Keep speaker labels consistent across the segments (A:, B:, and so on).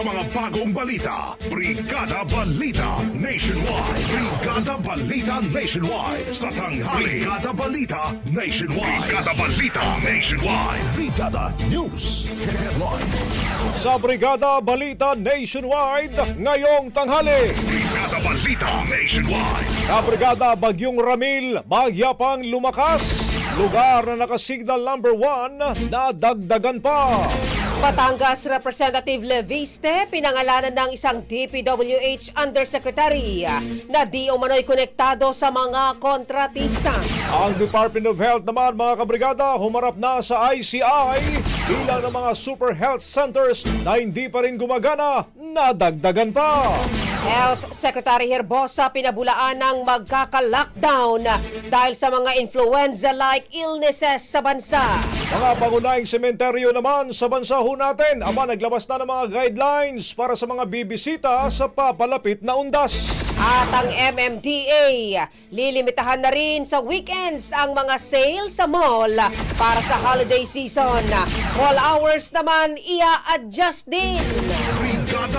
A: Sa mga bagong balita. Brigada Balita Nationwide. Brigada Balita Nationwide. Sa tanghali. Brigada Balita Nationwide. Brigada Balita Nationwide.
B: Brigada News Headlines.
C: Sa Brigada Balita Nationwide, ngayong tanghali.
A: Brigada Balita Nationwide.
C: Kabrigada Bagyong Ramil, bagyapang lumakas. Lugar na nakasignal number 1 na dagdagan pa.
D: Batangas Representative Leviste pinangalanan ng isang DPWH Undersecretary na di umano'y konektado sa mga kontratista.
C: Ang Department of Health naman mga kabrigada humarap na sa ICI bilang ng mga super health centers na hindi pa rin gumagana na dagdagan pa.
D: Health Secretary Herbosa pinabulaan ng magkaka-lockdown dahil sa mga influenza-like illnesses sa bansa.
C: Mga pangunahing sementeryo naman sa bansa ho natin, aba naglabas na ng mga guidelines para sa mga bibisita sa papalapit na undas.
D: At ang MMDA, lilimitahan na rin sa weekends ang mga sale sa mall para sa holiday season. All hours naman ia-adjust din.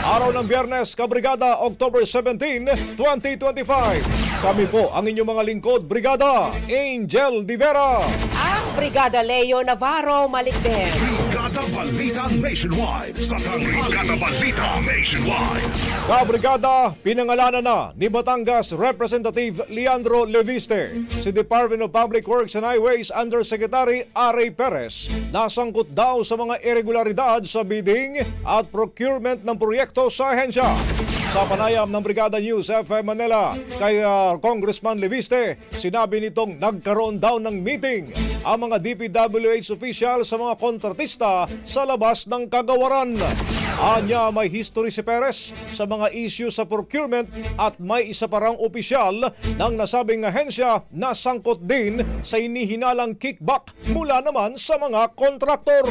C: Araw ng Biyernes, Kabrigada, October 17, 2025. Kami po ang inyong mga lingkod, Brigada Angel Divera.
D: Ang Brigada Leo Navarro Malikden.
A: Balita Nationwide. Sa tanghali. Brigada Balita Nationwide.
C: Kabrigada, pinangalanan na ni Batangas Representative Leandro Leviste. Si Department of Public Works and Highways Undersecretary Aray Perez nasangkot daw sa mga irregularidad sa bidding at procurement ng proyekto sa ahensya. Sa panayam ng Brigada News FM Manila kay ah, Congressman Leviste, sinabi nitong nagkaroon daw ng meeting ang mga DPWH official sa mga kontratista sa labas ng kagawaran. Anya may history si Perez sa mga issue sa procurement at may isa parang opisyal ng nasabing ahensya na sangkot din sa inihinalang kickback mula naman sa mga kontraktor.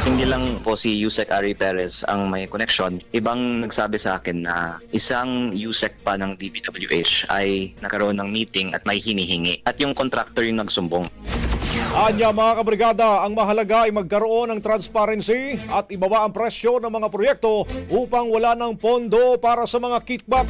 E: Hindi lang po si Yusek Ari Perez ang may connection. Ibang nagsabi sa akin na isang Yusek pa ng DPWH ay nakaroon ng meeting at may hinihingi. At yung contractor yung nagsumbong.
C: Anya mga kabrigada, ang mahalaga ay magkaroon ng transparency at ibaba ang presyo ng mga proyekto upang wala ng pondo para sa mga kickback.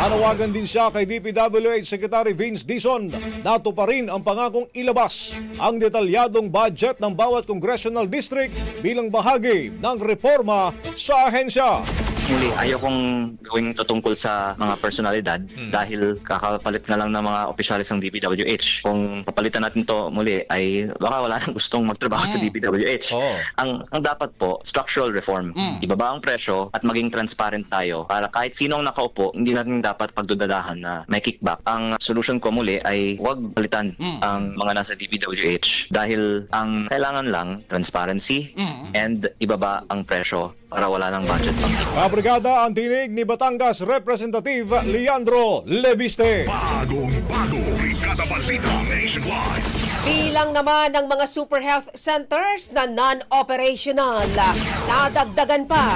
C: Nanawagan din siya kay DPWH Secretary Vince Dizon na pa rin ang pangakong ilabas ang detalyadong budget ng bawat congressional district bilang bahagi ng reforma sa ahensya.
E: Muli, ayokong gawing tutungkol sa mga personalidad dahil kakapalit na lang ng mga opisyalis ng DPWH. Kung papalitan natin to muli ay baka wala nang gustong magtrabaho sa DPWH.
F: Oo.
E: Ang ang dapat po, structural reform. Ibaba ang presyo at maging transparent tayo para kahit sinong nakaupo, hindi natin dapat pagdudadahan na may kickback. Ang solution ko muli ay huwag palitan ang mga nasa DPWH dahil ang kailangan lang transparency and ibaba ang presyo para wala ng budget pang
C: Kabrigada ang tinig ni Batangas Representative Leandro Leviste.
A: Bagong bago, Brigada Balita Nationwide.
D: Bilang naman ng mga super health centers na non-operational, nadagdagan pa.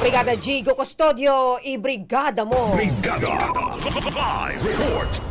D: Brigada Gigo Custodio, ibrigada mo.
A: Brigada Live Report.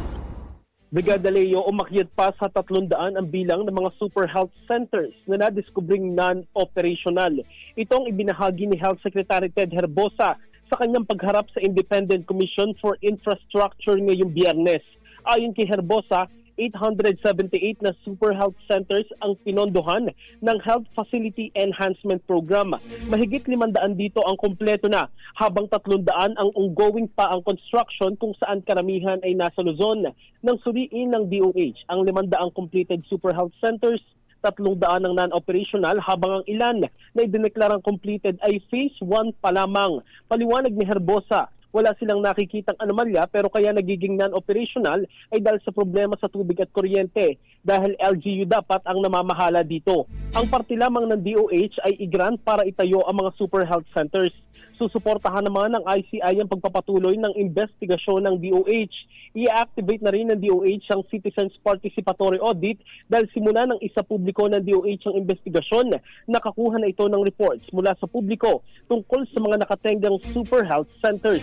G: Brigada Leo umakyat pa sa 300 ang bilang ng mga super health centers na nadiskubring non-operational. Itong ibinahagi ni Health Secretary Ted Herbosa sa kanyang pagharap sa Independent Commission for Infrastructure ngayong biyernes. Ayon kay Herbosa, 878 na super health centers ang pinondohan ng Health Facility Enhancement Program. Mahigit 500 dito ang kompleto na, habang 300 ang ongoing pa ang construction kung saan karamihan ay nasa Luzon. Nang suriin ng DOH, ang 500 completed super health centers 300 ang non-operational habang ang ilan na idineklarang completed ay phase 1 pa lamang. Paliwanag ni Herbosa, wala silang nakikitang anomalya pero kaya nagiging non-operational ay dahil sa problema sa tubig at kuryente dahil LGU dapat ang namamahala dito. Ang parte lamang ng DOH ay i-grant para itayo ang mga super health centers. Susuportahan naman ng ICI ang pagpapatuloy ng investigasyon ng DOH. I-activate na rin ng DOH ang Citizens Participatory Audit dahil simula ng isa publiko ng DOH ang investigasyon, nakakuha na ito ng reports mula sa publiko tungkol sa mga nakatenggang super health centers.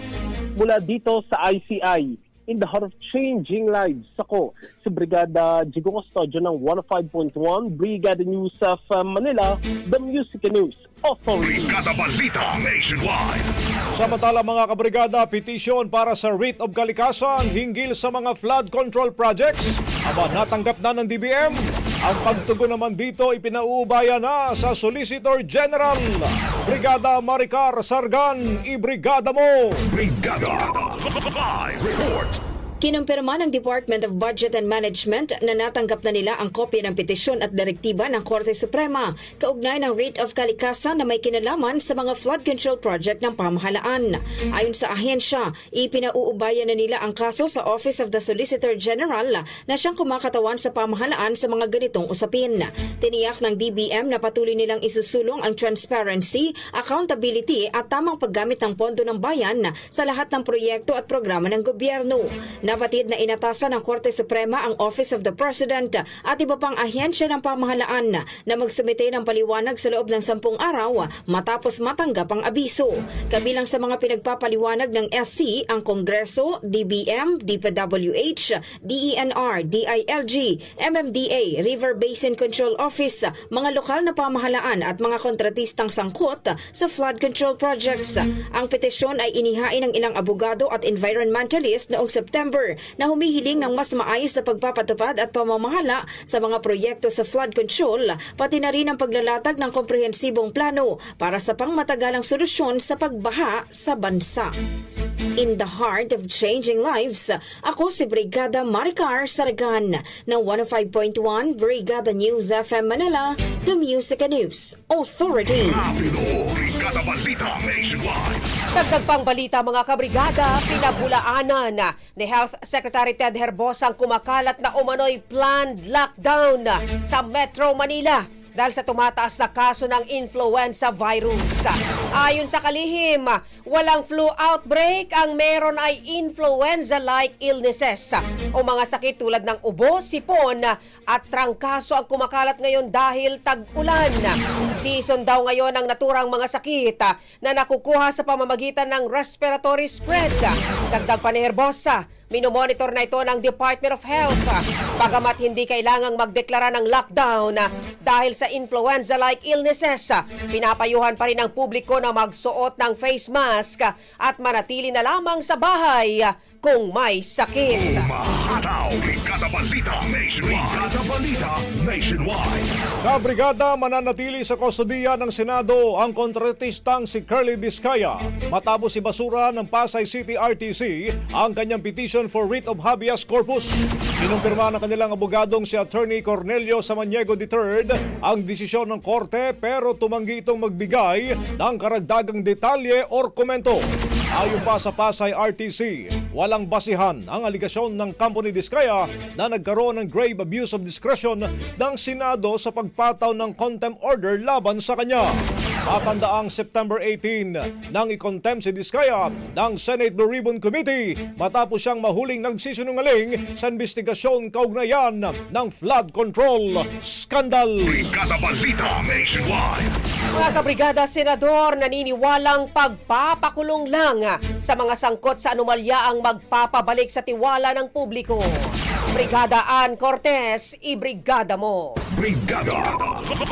G: Mula dito sa ICI, in the heart of changing lives. Ako, si Brigada Jigo Custodio ng 105.1 Brigada News of uh, Manila, The Music News Authority.
A: Brigada Balita Nationwide.
C: Samantala mga kabrigada, petition para sa writ of kalikasan hinggil sa mga flood control projects. Aba, natanggap na ng DBM. Ang pagtugon naman dito ipinauubaya na sa Solicitor General. Brigada Maricar Sargan, ibrigada mo!
A: Brigada Live Report.
H: Kinumpirma ng Department of Budget and Management na natanggap na nila ang kopya ng petisyon at direktiba ng Korte Suprema kaugnay ng rate of kalikasan na may kinalaman sa mga flood control project ng pamahalaan. Ayon sa ahensya, ipinauubaya na nila ang kaso sa Office of the Solicitor General na siyang kumakatawan sa pamahalaan sa mga ganitong usapin. Tiniyak ng DBM na patuloy nilang isusulong ang transparency, accountability at tamang paggamit ng pondo ng bayan sa lahat ng proyekto at programa ng gobyerno. Nabatid na inatasan ng Korte Suprema ang Office of the President at iba pang ahensya ng pamahalaan na magsumite ng paliwanag sa loob ng sampung araw matapos matanggap ang abiso. Kabilang sa mga pinagpapaliwanag ng SC ang Kongreso, DBM, DPWH, DENR, DILG, MMDA, River Basin Control Office, mga lokal na pamahalaan at mga kontratistang sangkot sa flood control projects. Ang petisyon ay inihain ng ilang abogado at environmentalist noong September na humihiling ng mas maayos na pagpapatupad at pamamahala sa mga proyekto sa flood control, pati na rin ang paglalatag ng komprehensibong plano para sa pangmatagalang solusyon sa pagbaha sa bansa. In the heart of changing lives, ako si Brigada Maricar Saragan ng 105.1 Brigada News FM Manila, The Music and News Authority.
A: Rapido. Brigada Balita Nationwide.
D: Dagdag pang balita mga kabrigada, pinabulaanan ni Health Secretary Ted Herbosa ang kumakalat na umano'y planned lockdown sa Metro Manila dahil sa tumataas na kaso ng influenza virus. Ayon sa kalihim, walang flu outbreak, ang meron ay influenza-like illnesses o mga sakit tulad ng ubo, sipon at trangkaso ang kumakalat ngayon dahil tag-ulan. Season daw ngayon ang naturang mga sakit na nakukuha sa pamamagitan ng respiratory spread. Dagdag pa ni Herbosa, Minomonitor na ito ng Department of Health. Pagamat hindi kailangang magdeklara ng lockdown dahil sa influenza-like illnesses, pinapayuhan pa rin ang publiko na magsuot ng face mask at manatili na lamang sa bahay kung may sakit.
A: Umahataw, Brigada Balita Nationwide. Brigada Balita Nationwide.
C: Kabrigada mananatili sa kustodiya ng Senado ang kontratistang si Curly Discaya matapos ibasura ng Pasay City RTC ang kanyang petition for writ of habeas corpus. Kinumpirma ng kanilang abogadong si Attorney Cornelio Samaniego III ang desisyon ng korte pero tumanggi itong magbigay ng karagdagang detalye or komento. Ayon pa sa Pasay RTC, walang basihan ang aligasyon ng company Diskaya na nagkaroon ng grave abuse of discretion ng Senado sa pagpataw ng contempt order laban sa kanya. Matandaang September 18 nang i-contempt si Diskaya ng Senate Blue Ribbon Committee matapos siyang mahuling nagsisinungaling sa investigasyon kaugnayan ng flood control scandal.
A: Brigada Balita Nationwide.
D: Mga kabrigada, senador naniniwalang pagpapakulong lang sa mga sangkot sa anomalya ang magpapabalik sa tiwala ng publiko. Brigada Ann Cortez, ibrigada mo.
A: Brigada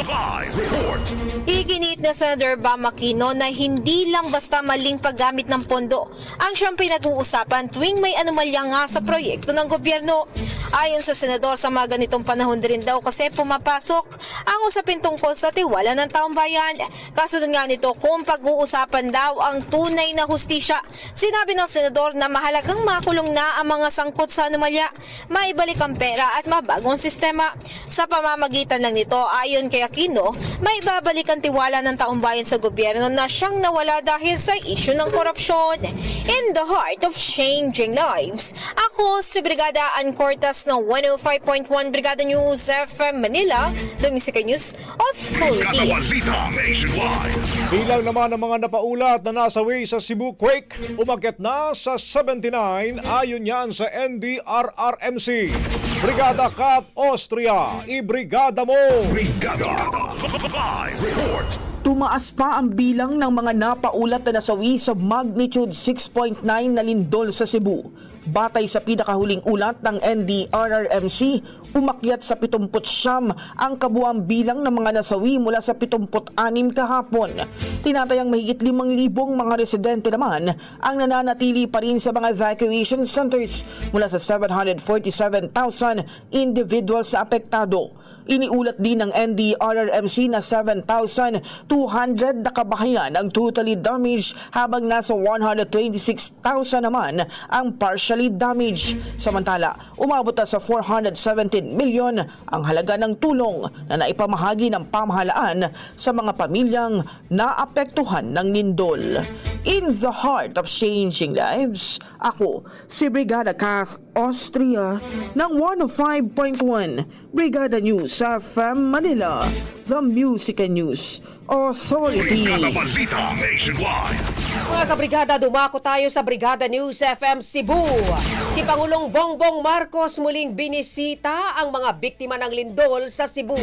A: Live Report.
F: Iginit na Senator Bam Aquino na hindi lang basta maling paggamit ng pondo ang siyang pinag-uusapan tuwing may anomalya nga sa proyekto ng gobyerno. Ayon sa Senador, sa mga ganitong panahon din daw kasi pumapasok ang usapin tungkol sa tiwala ng taong bayan. Kasunod nga nito kung pag-uusapan daw ang tunay na hustisya. Sinabi ng Senador na mahalagang makulong na ang mga sangkot sa anomalya, maibalik ang pera at mabagong sistema. Sa pamamagitan lang nito, ayon kay Aquino, may babalik ang tiwala ng taong bayan sa gobyerno na siyang nawala dahil sa isyu ng korupsyon. In the heart of changing lives, ako si Brigada Ann Cortas ng 105.1 Brigada News FM Manila, Domisika News
A: Brigada
F: Authority.
A: Balita Nationwide.
C: Bilang naman ng mga napaulat na nasawi sa Cebu Quake, umakyat na sa 79 ayon yan sa NDRRMC. Brigada Kat Austria, ibrigada mo!
A: Brigada Live Report.
I: Tumaas pa ang bilang ng mga napaulat na nasawi sa magnitude 6.9 na lindol sa Cebu. Batay sa pinakahuling ulat ng NDRRMC, umakyat sa 79 ang kabuang bilang ng mga nasawi mula sa 76 kahapon. Tinatayang mahigit 5,000 mga residente naman ang nananatili pa rin sa mga evacuation centers mula sa 747,000 individuals sa apektado. Iniulat din ng NDRRMC na 7,200 na kabahayan ang totally damaged habang nasa 126,000 naman ang partially damaged. Samantala, umabot na sa 417 milyon ang halaga ng tulong na naipamahagi ng pamahalaan sa mga pamilyang naapektuhan ng lindol. In the heart of changing lives, ako si Brigada Kath Austria ng 105.1 Brigada News FM Manila, The Music and News Authority.
A: Brigada Balita Nationwide.
D: Mga kabrigada, dumako tayo sa Brigada News FM Cebu. Si Pangulong Bongbong Marcos muling binisita ang mga biktima ng lindol sa Cebu.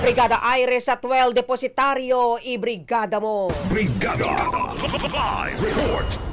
D: Brigada Iris at 12 Depositaryo, ibrigada mo.
A: Brigada Live Report.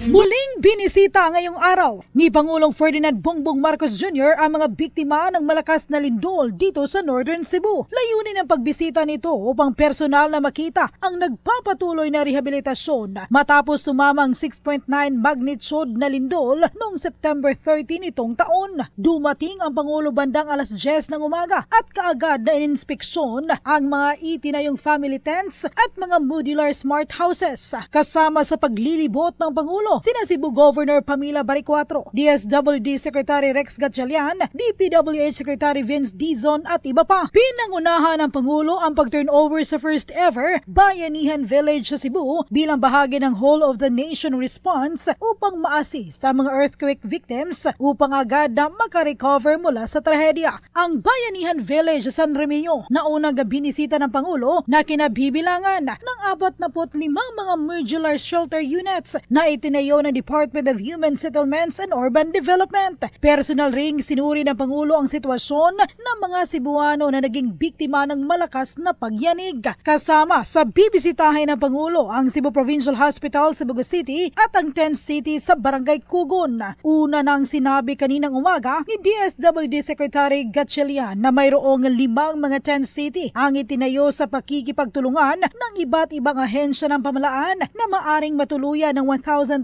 J: Muling binisita ngayong araw ni Pangulong Ferdinand Bongbong Marcos Jr. ang mga biktima ng malakas na lindol dito sa Northern Cebu. Layunin ng pagbisita nito upang personal na makita ang nagpapatuloy na rehabilitasyon matapos tumamang 6.9 magnitude na lindol noong September 13 nitong taon. Dumating ang Pangulo bandang alas 10 ng umaga at kaagad na ininspeksyon ang mga itinayong family tents at mga modular smart houses. Kasama sa paglilibot ng Pangulo Pangulo, sina Cebu Governor Pamela Baricuatro, DSWD Secretary Rex Gatchalian, DPWH Secretary Vince Dizon at iba pa. Pinangunahan ng Pangulo ang pag-turnover sa first ever Bayanihan Village sa Cebu bilang bahagi ng Whole of the Nation response upang ma-assist sa mga earthquake victims upang agad na makarecover mula sa trahedya. Ang Bayanihan Village sa San Remio na unang binisita ng Pangulo na kinabibilangan ng 45 mga modular shelter units na itinayo ng Department of Human Settlements and Urban Development. Personal ring sinuri ng Pangulo ang sitwasyon ng mga Cebuano na naging biktima ng malakas na pagyanig. Kasama sa bibisitahin ng Pangulo ang Cebu Provincial Hospital sa Bugo City at ang 10 City sa Barangay Kugon. Una nang sinabi kaninang umaga ni DSWD Secretary Gatchalian na mayroong limang mga 10 City ang itinayo sa pakikipagtulungan ng iba't ibang ahensya ng pamalaan na maaring matuluyan ng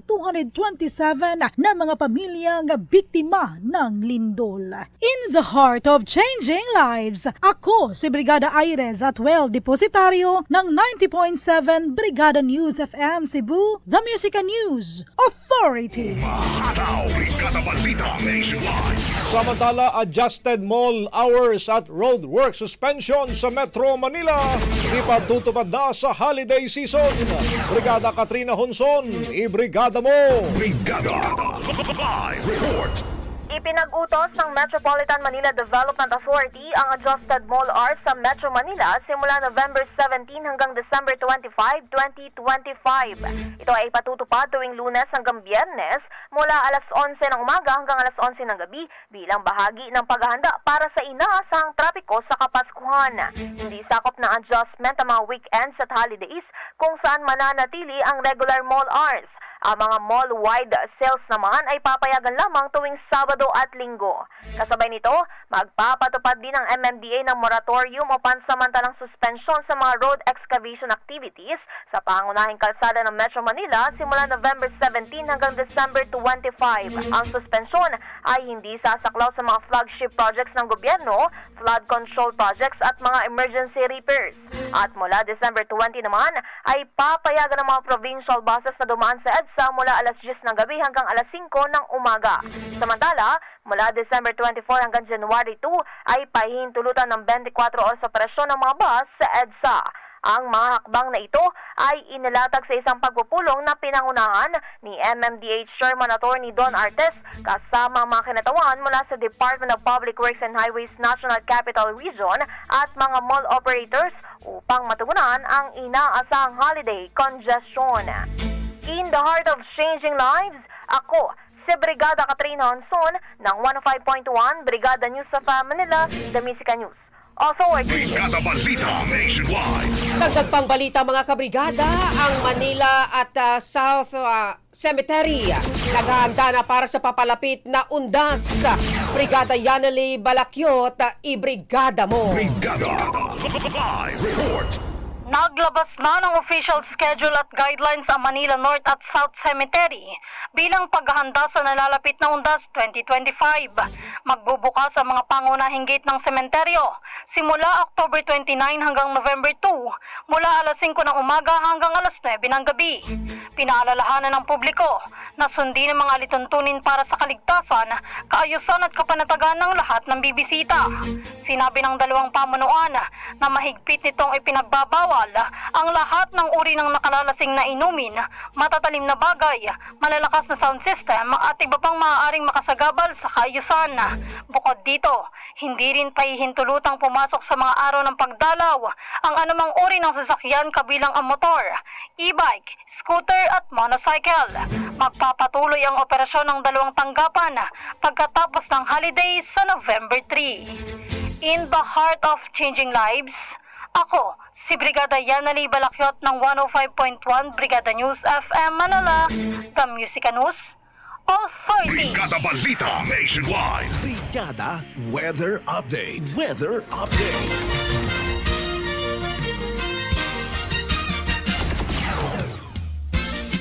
J: 1,227 na mga pamilyang biktima ng lindol. In the heart of changing lives, ako si Brigada Aires at well depositaryo ng 90.7 Brigada News FM Cebu, The Musica News Authority.
A: Ataw, Brigada Balita Nationwide.
C: Samantala, adjusted mall hours at roadwork suspension sa Metro Manila. Ipatutupad na sa holiday season. Brigada Katrina Honson, ibrigada mo!
A: Brigada. Live report.
F: Ipinag-utos ng Metropolitan Manila Development Authority ang adjusted mall hours sa Metro Manila simula November 17 hanggang December 25, 2025. Ito ay patutupad tuwing lunes hanggang biyernes mula alas 11 ng umaga hanggang alas 11 ng gabi bilang bahagi ng paghahanda para sa inaasahang trapiko sa Kapaskuhan. Hindi sakop ng adjustment ang mga weekends at holidays kung saan mananatili ang regular mall hours. Ang mga mall-wide sales naman ay papayagan lamang tuwing Sabado at Linggo. Kasabay nito, magpapatupad din ang MMDA ng moratorium o pansamantalang suspension sa mga road excavation activities sa pangunahing kalsada ng Metro Manila simula November 17 hanggang December 25. Ang suspensyon ay hindi sasaklaw sa mga flagship projects ng gobyerno, flood control projects at mga emergency repairs. At mula December 20 naman ay papayagan ng mga provincial buses na dumaan sa EDSA mula alas 10 ng gabi hanggang alas 5 ng umaga. Samantala, mula December 24 hanggang January 2 ay pahihintulutan ng 24 oras operasyon ng mga bus sa EDSA. Ang mga hakbang na ito ay inilatag sa isang pagpupulong na pinangunahan ni MMDH Chairman Attorney Don Artes kasama ang mga kinatawan mula sa Department of Public Works and Highways National Capital Region at mga mall operators upang matugunan ang inaasahang holiday congestion. In the heart of changing lives, ako si Brigada Katrina Honson ng 105.1 Brigada News sa Manila, The Musica News. Authority.
A: Brigada Balita Nationwide.
D: Dagdag pang balita mga kabrigada, ang Manila at ah, South ah, Cemetery naghahanda na para sa papalapit na undas. Brigada Yaneli Balakyot, ah, ibrigada mo.
A: Brigada. Live report.
F: Naglabas na ng official schedule at guidelines ang Manila North at South Cemetery bilang paghahanda sa nalalapit na undas 2025. Magbubukas ang mga pangunahing gate ng sementeryo simula October 29 hanggang November 2 mula alas 5 ng umaga hanggang alas 9 ng gabi. Pinaalalahanan ng publiko na sundin ang mga lituntunin para sa kaligtasan, kaayusan at kapanatagan ng lahat ng bibisita. Sinabi ng dalawang pamunuan na mahigpit nitong ipinagbabawal ang lahat ng uri ng nakalalasing na inumin, matatalim na bagay, malalakas na sound system at iba pang maaaring makasagabal sa kaayusan. Bukod dito, hindi rin pahihintulutang pumasok sa mga araw ng pagdalaw ang anumang uri ng sasakyan kabilang ang motor, e-bike, scooter at motorcycle. Magpapatuloy ang operasyon ng dalawang tanggapan pagkatapos ng holiday sa November 3. In the heart of changing lives, ako, si Brigada Yanali Balakyot ng 105.1 Brigada News FM Manila, The Musica News Authority.
A: Brigada Balita Nationwide.
B: Brigada Weather Update. Weather Update.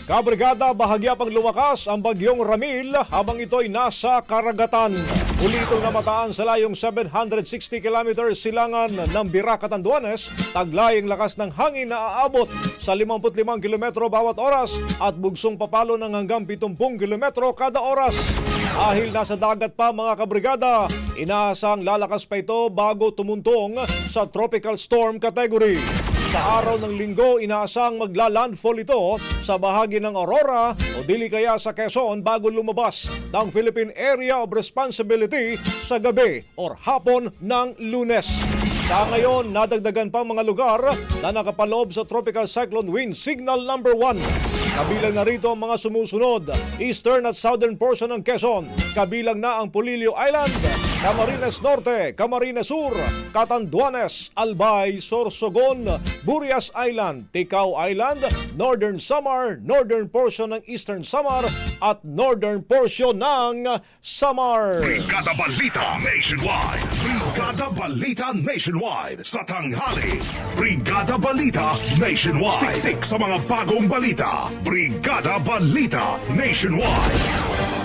C: Kabrigada, bahagya pang lumakas ang bagyong Ramil habang ito'y nasa karagatan. Muli itong namataan sa layong 760 kilometers silangan ng Bira, Catanduanes, taglaying lakas ng hangin na aabot sa 55 kilometro bawat oras at bugsong papalo ng hanggang 70 kilometro kada oras. Dahil nasa dagat pa mga kabrigada, inaasang lalakas pa ito bago tumuntong sa tropical storm category. Sa araw ng linggo, inaasang magla-landfall ito sa bahagi ng Aurora o dili kaya sa Quezon bago lumabas ng Philippine Area of Responsibility sa gabi or hapon ng lunes. Sa ngayon, nadagdagan pa mga lugar na nakapaloob sa Tropical Cyclone Wind Signal Number 1. Kabilang na rito ang mga sumusunod, eastern at southern portion ng Quezon. Kabilang na ang Pulilio Island, Camarines Norte, Camarines Sur, Catanduanes, Albay, Sorsogon, Burias Island, Ticao Island, Northern Samar, northern portion ng Eastern Samar at northern portion ng Samar.
A: Brigada Balita Nationwide. Brigada Balita Nationwide. Sa tanghali. Brigada Balita Nationwide. Siksik sa mga bagong balita. Brigada Balita Nationwide.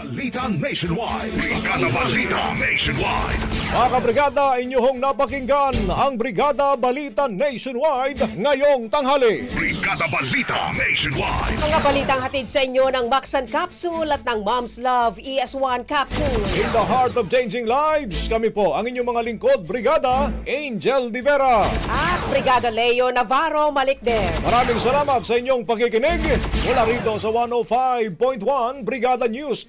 A: Balita Nationwide. Brigada Balita Nationwide.
C: Mga kabrigada, inyong napakinggan ang Brigada Balita Nationwide ngayong tanghali.
A: Brigada Balita Nationwide.
D: Mga balitang hatid sa inyo ng Maxan Capsule at ng Mom's Love ES1 Capsule.
C: In the heart of changing lives, kami po ang inyong mga lingkod, Brigada Angel Di Vera.
D: At Brigada Leo Navarro Malikder.
C: Maraming salamat sa inyong pakikinig mula rito sa 105.1 Brigada News